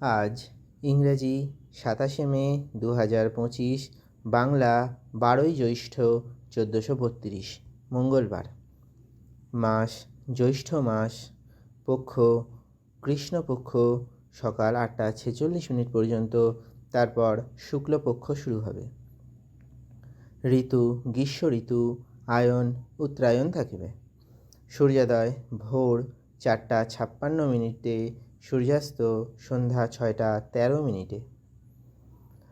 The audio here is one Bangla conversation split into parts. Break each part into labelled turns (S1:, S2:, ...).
S1: আজ ইংরেজি সাতাশে মে দু হাজার পঁচিশ, বাংলা বারোই জ্যৈষ্ঠ চোদ্দোশো বত্রিশ, মঙ্গলবার। মাস, জ্যৈষ্ঠ মাস, পক্ষ, কৃষ্ণপক্ষ, সকাল আটটা ছেচল্লিশ মিনিট পর্যন্ত, তারপর শুক্লপক্ষ শুরু হবে। ঋতু, গ্রীষ্ম ঋতু, আয়ন, উত্তরায়ণ থাকিবে। সূর্যোদয়, ভোর চারটা ছাপ্পান্ন মিনিটে সূর্যাস্ত সন্ধ্যা ছয়টা তেরো মিনিটে।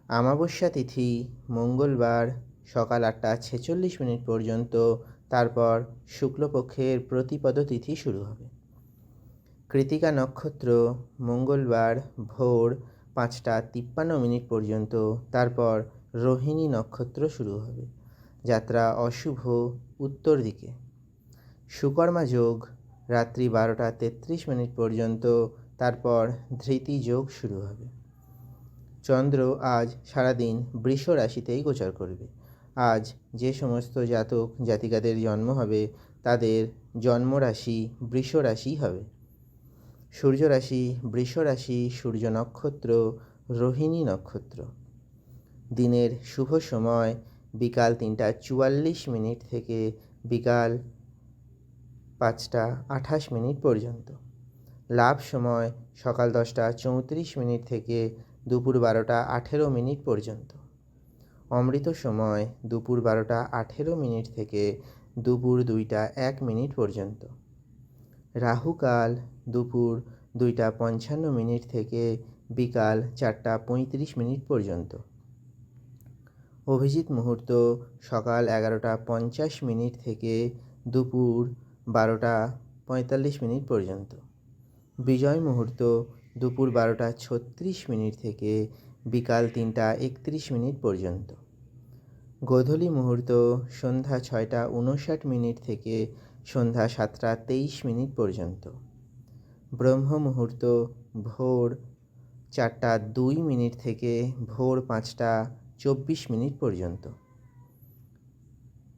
S1: আমাবস্যা তিথি, মঙ্গলবার সকাল আটটা ছেচল্লিশ মিনিট পর্যন্ত, তারপর শুক্লপক্ষের প্রতিপদ তিথি শুরু হবে। কৃতিকা নক্ষত্র মঙ্গলবার ভোর পাঁচটা তিপ্পান্ন মিনিট পর্যন্ত, তারপর রোহিণী নক্ষত্র শুরু হবে। যাত্রা অশুভ উত্তর দিকে। সুকর্মা যোগ রাত্রি বারোটা তেত্রিশ মিনিট পর্যন্ত তারপর ধৃতি যোগ শুরু হবে। চন্দ্র আজ সারাদিন বৃষ রাশিতেই গোচর করবে। আজ যে সমস্ত জাতক জাতিকাদের জন্ম হবে, তাদের জন্মরাশি বৃষ রাশি হবে। সূর্য রাশি বৃষ রাশি, সূর্য নক্ষত্র, রোহিণী নক্ষত্র। দিনের শুভ সময় বিকাল তিনটা চুয়াল্লিশ মিনিট থেকে বিকাল পাঁচটা আঠাশ মিনিট পর্যন্ত। লাভ সময় সকাল দশটা চৌত্রিশ মিনিট থেকে দুপুর বারোটা আঠেরো মিনিট পর্যন্ত। অমৃত সময় দুপুর বারোটা আঠেরো মিনিট থেকে দুপুর দুইটা এক মিনিট পর্যন্ত। রাহুকাল দুপুর দুইটা পঞ্চান্ন মিনিট থেকে বিকাল চারটা পঁয়ত্রিশ মিনিট পর্যন্ত। অভিজিৎ মুহূর্ত সকাল এগারোটা পঞ্চাশ মিনিট থেকে দুপুর বারোটা পঁয়তাল্লিশ মিনিট পর্যন্ত। বিজয় মুহূর্ত, দুপুর বারোটা ছত্রিশ মিনিট থেকে বিকাল তিনটা একত্রিশ মিনিট পর্যন্ত। গোধূলি মুহূর্ত, সন্ধ্যা ছয়টা উনষাট মিনিট থেকে সন্ধ্যা সাতটা তেইশ মিনিট পর্যন্ত। ব্রহ্ম মুহূর্ত, ভোর চারটা দুই মিনিট থেকে ভোর পাঁচটা চব্বিশ মিনিট পর্যন্ত।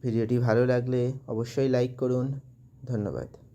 S1: ভিডিওটি ভালো লাগলে অবশ্যই লাইক করুন। ধন্যবাদ।